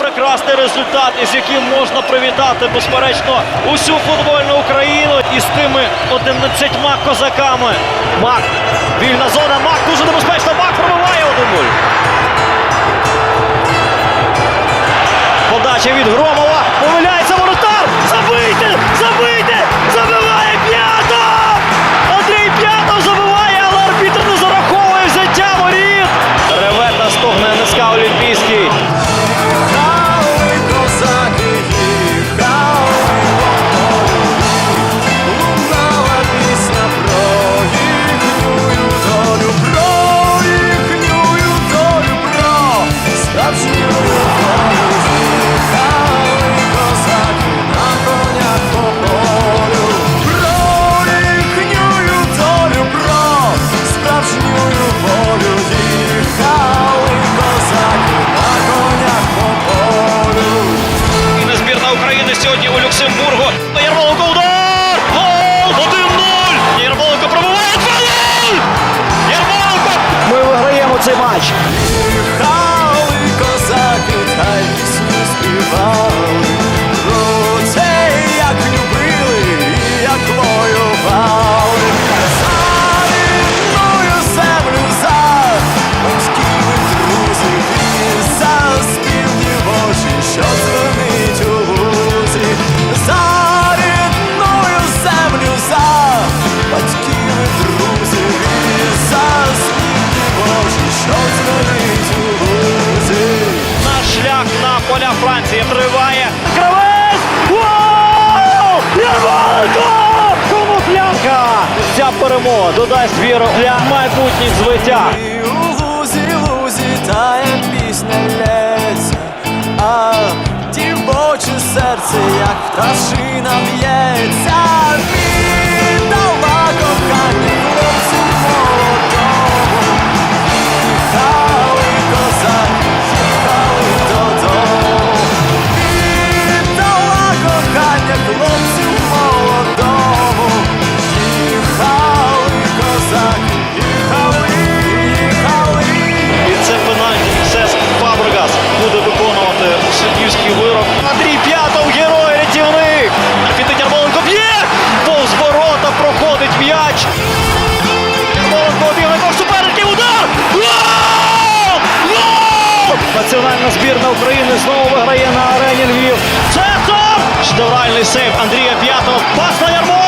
прекрасний результат, із яким можна привітати безперечно усю футбольну Україну із тими 11 козаками. Мак вільна зона. Мак дуже небезпечно. Мак пробиває 1-0. Подача від Гро. цей матч. Хали, козаки, хай пісню співають. поля Франції триває. Кривець! Вау! Ярмоленко! Кому плянка! Ця перемога додасть віру для майбутніх звиття. У вузі, вузі тає пісня лється, а дівоче серце, як пташина б'ється. Національна збірна України знову виграє на арені Львів. Центр! Шедевральний сейв Андрія П'ятого. Пас на ярмо.